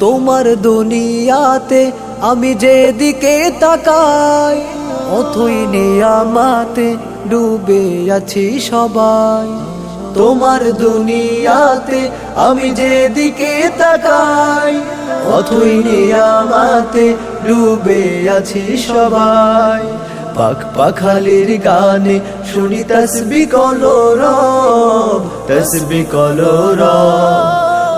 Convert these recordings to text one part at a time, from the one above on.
তোমার দুনিয়াতে আমি যেদিকে তাকাই, অথই নিয়ামাতে ডুবে আছি সবাই। তোমার দুনিয়াতে আমি যেদিকে তাকাই, অথই নিয়ামাতে ডুবে আছি সবাই। পাক পাখালির গানে শুনি তসবি কলরব তসবি কলরব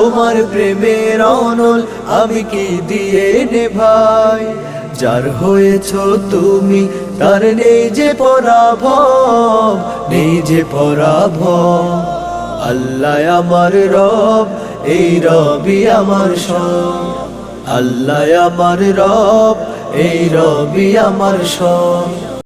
তোমার প্রেমের অনল আমি কি দিয়ে নে ভাই? যার হয়েছ তুমি, তার নেই যে পরাভব, নেই যে পরাভব। আল্লাহ আমার রব, এই রবি আমার সব। আল্লাহ আমার রব, এই রবি আমার সব।